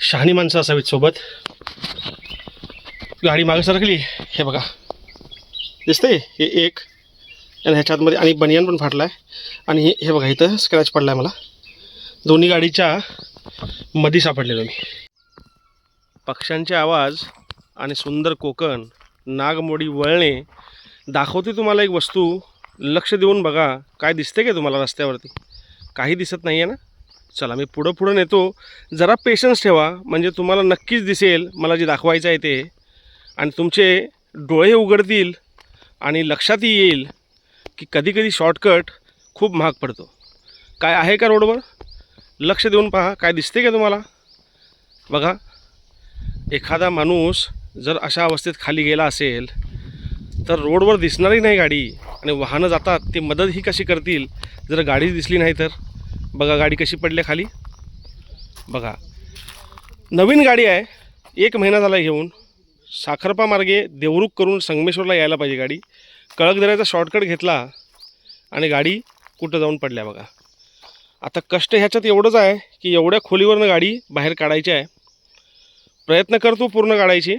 शहाणी माणसं असावीत सोबत. गाडी मागं सरकली. हे बघा. दिसतंय? हे एक. आणि ह्याच्यातमध्ये आणि बनियान पण फाटला आहे आणि हे हे बघा इथं स्क्रॅच पडला आहे मला. दोन्ही गाडीच्या मधी सापडलेलो मी. पक्ष्यांचे आवाज आणि सुंदर कोकण नागमोडी वळणे दाखवते तुम्हाला एक वस्तू. लक्ष देऊन बघा. काय दिसते का तुम्हाला रस्त्यावरती? काही दिसत नाही आहे ना? चला मी पुढं पुढं नेतो. जरा पेशन्स ठेवा. म्हणजे तुम्हाला नक्कीच दिसेल मला जे दाखवायचं आहे ते. आणि तुमचे डोळे उघडतील आणि लक्षात येईल की कधीकधी शॉर्टकट खूप महाग पडतो. काय आहे का रोडवर लक्ष देऊन पहा. काय दिसते का तुम्हाला? बघा एखादा माणूस जर अशा अवस्थेत खाली गेला असेल तर रोडवर दिसणारही नाही गाडी आणि वाहनं जातात ते मदत ही कशी करतील? जर गाडी दिसली नाही तर? बघा गाडी कशी पडली खाली. बघा. नवीन गाडी आहे. एक महिना झाला घेऊन. साखरपा मार्गे देवरुख करून संगमेश्वरला यायला पाहिजे गाडी. कळकदऱ्याचा शॉर्टकट घेतला आणि गाडी कुठं जाऊन पडल्या बघा. आता कष्ट ह्याच्यात एवढंच आहे की एवढ्या खोलीवरनं गाडी बाहेर काढायची आहे. प्रयत्न करतो पूर्ण काढायची.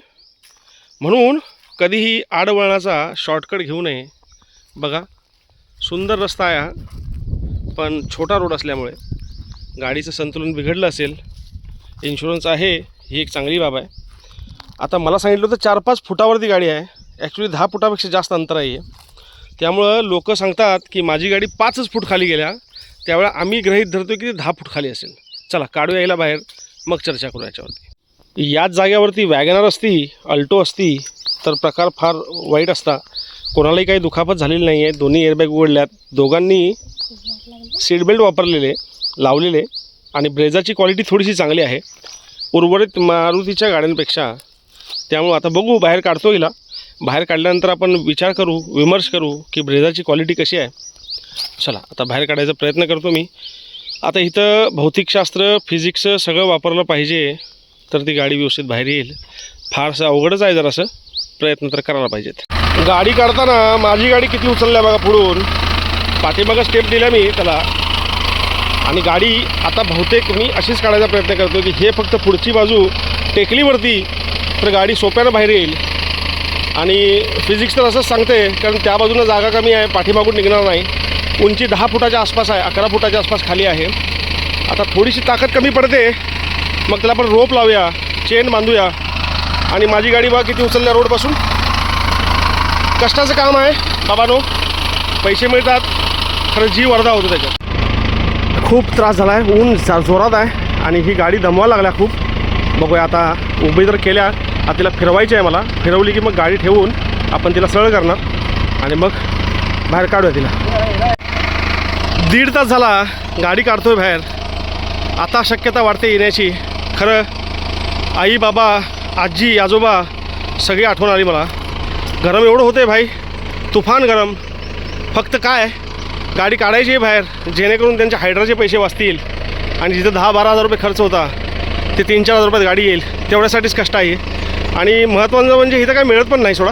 म्हणून कधीही आडवळणाचा शॉर्टकट घेऊ नये. बघा. सुंदर रस्ता आहे हा. पण छोटा रोड असल्यामुळे गाडीचं संतुलन बिघडलं असेल इन्शुरन्स आहे ही एक चांगली बाब आहे. आता मला सांगितलं होतं चार पाच फुटावरती गाडी आहे ॲक्च्युली दहा फुटापेक्षा जास्त अंतर आहे त्यामुळं लोक सांगतात की माझी गाडी पाचच फूट खाली गेल्या त्यावेळेला आम्ही गृहीत धरतो की ती दहा फूट खाली असेल. चला काढू यायला बाहेर मग चर्चा करू याच्यावरती. याच जागेवरती वॅगनार असती अल्टो असती तर प्रकार फार वाईट असता. कोणालाही काही दुखापत झालेली नाही आहे दोन्ही एअरबॅग उघडल्यात. दोघांनी सीट बेल्ट वापरलेले लावलेले आणि ब्रेझाची क्वालिटी थोडीशी चांगली आहे. उर्वरित मारुतीच्या गाड्यांपेक्षा त्यामुळं आता बघू बाहेर काढतो हिला. बाहेर काढल्यानंतर आपण विचार करू विमर्श करू की ब्रेझाची क्वालिटी कशी आहे. चला आता बाहेर काढायचा प्रयत्न करतो मी. आता इथं भौतिकशास्त्र फिजिक्स सगळं वापरलं पाहिजे तर ती गाडी व्यवस्थित बाहेर येईल. फारसं अवघडच आहे जरासं. प्रयत्न तर करायला पाहिजेत. गाडी काढताना माझी गाडी किती उचलल्या बघा पुढून. पाठीमागं स्टेप दिल्या मी त्याला. आणि गाडी आता बहुतेक मी अशीच काढायचा प्रयत्न करतो की हे फक्त पुढची बाजू टेकलीवरती तर गाडी सोप्यानं बाहेर येईल. आणि फिजिक्स तर असंच सांगते कारण त्या बाजूनं जागा कमी आहे पाठीमागून निघणार नाही. उंची दहा फुटाच्या आसपास आहे अकरा फुटाच्या आसपास खाली आहे. आता थोडीशी ताकद कमी पडते मग त्याला आपण रोप लावूया चेन बांधूया. आणि माझी गाडी बघा किती उचलल्या रोडपासून. कष्टाचं काम आहे बाबानो. पैसे मिळतात खरं जीव अर्धा होतो त्याच्यात. खूप त्रास झाला आहे ऊन जोरात आहे आणि ही गाडी दमवायला लागल्या खूप. बघूया आता उभी जर केल्या आता तिला फिरवायची आहे मला. फिरवली की मग गाडी ठेवून आपण तिला सरळ करणार. आणि मग बाहेर काढूया तिला. दीड तास झाला गाडी काढतोय बाहेर. आता शक्यता वाढते येण्याची. खरं आई बाबा आजी आजोबा सगळी आठवण आली मला. गरम एवढं होते भाई. तुफान गरम. फक्त काय गाडी काढायची आहे बाहेर जेणेकरून त्यांच्या हायड्राचे पैसे वाचतील. आणि जिथं दहा बारा हजार रुपये खर्च होता ते तीन चार हजार रुपयात गाडी येईल. तेवढ्यासाठीच कष्ट आहे. आणि महत्त्वाचं म्हणजे इथं काय मिळत पण नाही सोडा.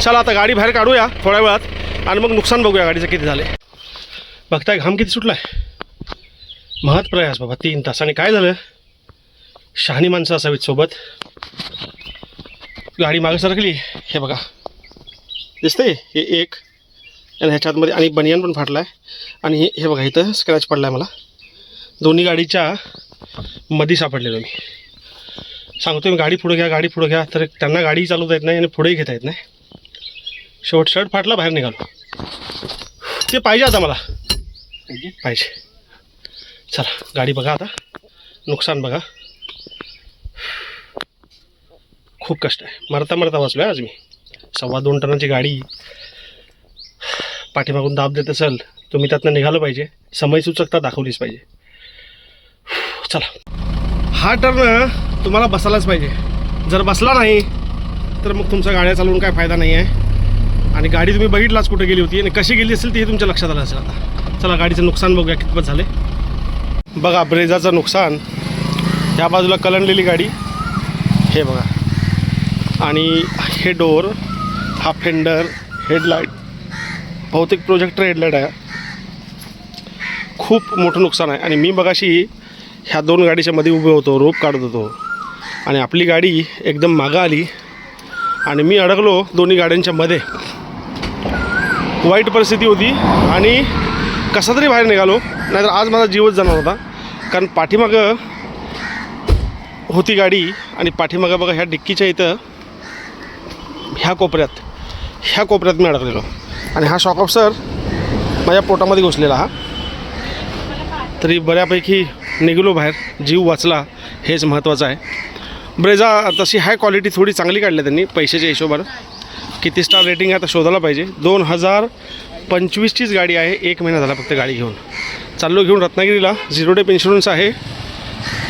चला आता गाडी बाहेर काढूया थोड्या वेळात आणि मग नुकसान बघूया गाडीचं किती झाले बघताय घाम किती सुटला आहे महत् प्रयास बाबा तीन तास. आणि काय झालं? शहाणी माणसं असावीत सोबत. गाडी मागं सरकली. हे बघा. दिसतंय? हे एक. आणि ह्याच्यातमध्ये आणि बनियान पण फाटला आहे आणि हे हे बघा इथं स्क्रॅच पडला आहे मला. दोन्ही गाडीच्या मधी सापडलेलो मी. सांगतो मी गाडी पुढं घ्या गाडी पुढं घ्या. तर त्यांना गाडी चालवता येत नाही आणि पुढेही घेता येत नाही. शेवट शर्ट फाटला बाहेर निघालो. ते पाहिजे आता मला. पाहिजे. चला गाडी बघा आता. नुकसान बघा. खूप कष्ट आहे. मरता मरता वाचलो आहे आज मी. सव्वा दोन टनाची गाडी पाठीमागून दाब देत असेल तुम्ही त्यातनं निघालं पाहिजे. समय सूचकता दाखवलीच पाहिजे. चला. हा टर्न तुम्हाला बसायलाच पाहिजे. जर बसला नाही तर मग तुमचा गाड्या चालवून काय फायदा नाही आहे आणि गाडी तुम्ही बघितलाच कुठे गेली होती आणि कशी गेली असेल ती तुमच्या लक्षात आलं असेल आता. चला गाडीचं नुकसान बघूया कितपत झाले बघा ब्रेझाचं नुकसान. ह्या बाजूला कलंडलेली गाडी. हे बघा. आणि हे डोर हा फेंडर हेडलाईट बहुतेक प्रोजेक्टर हेडलाईट आहे. खूप मोठं नुकसान आहे. आणि मी बघाशी ह्या दोन गाडीच्या मध्ये उभे होतो रोप काढत होतो. आणि आपली गाडी एकदम मागं आली. आणि मी अडकलो दोन्ही गाड्यांच्या मध्ये. वाईट परिस्थिती होती. आणि कसा तरी बाहेर निघालो. नाहीतर आज माझा जीवच जाणार होता. कारण पाठीमागं होती गाडी. आणि पाठीमागं बघा ह्या डिक्कीच्या इथं ह्या कोपऱ्यात ह्या कोपऱ्यात मी अडकलेलो. आणि हा शॉक सर माझ्या पोटामध्ये घुसलेला हा. तरी बऱ्यापैकी निघलो बाहेर जीव वाचला हेच महत्त्वाचं आहे. ब्रेजा तशी हाय क्वालिटी थोडी चांगली काढली त्यांनी पैशाच्या हिशोबानं. किती स्टार रेटिंग आहे आता शोधायला पाहिजे. दोन हजार पंचवीसचीच गाडी आहे एक महिना झाला फक्त गाडी घेऊन. चाललो घेऊन रत्नागिरीला झिरो डेप इन्शुरन्स आहे.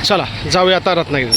चला जाऊया आता रत्नागिरीला.